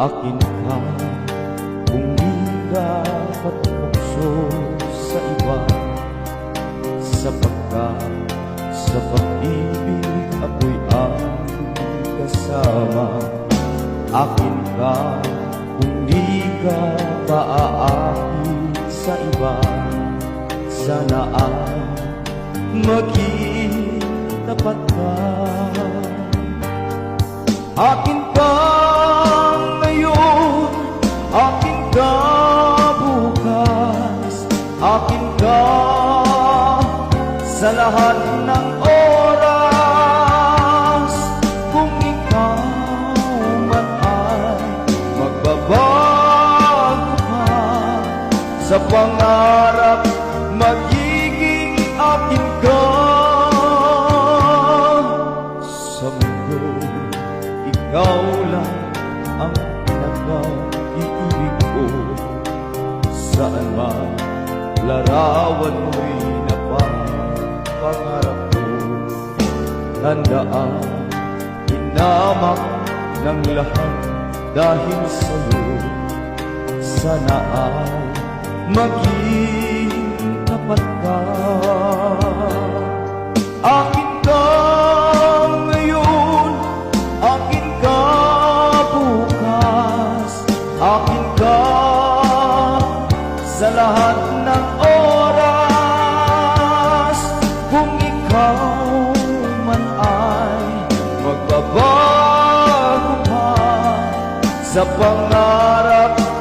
akin ka. Kung di ka patukso sa iba Sapagkat sa pag-ibig ako'y ang kasama. Akin ka kung di ka paaakit sa iba Sana ay maging tapat ka. Akin akin ka sa lahat ng oras. Kung ikaw man ay magbabago ka sa pangarap, magiging akin ka sa mundo. Ikaw lang ang nag-iibig ko Saan man larawan mo'y napapangarap ko Tandaan, inamak ng lahat dahil sa'yo. Sana ay maging tapat ka sa lahat ng oras. Kung ikaw man ay magbabago pa sa pangarap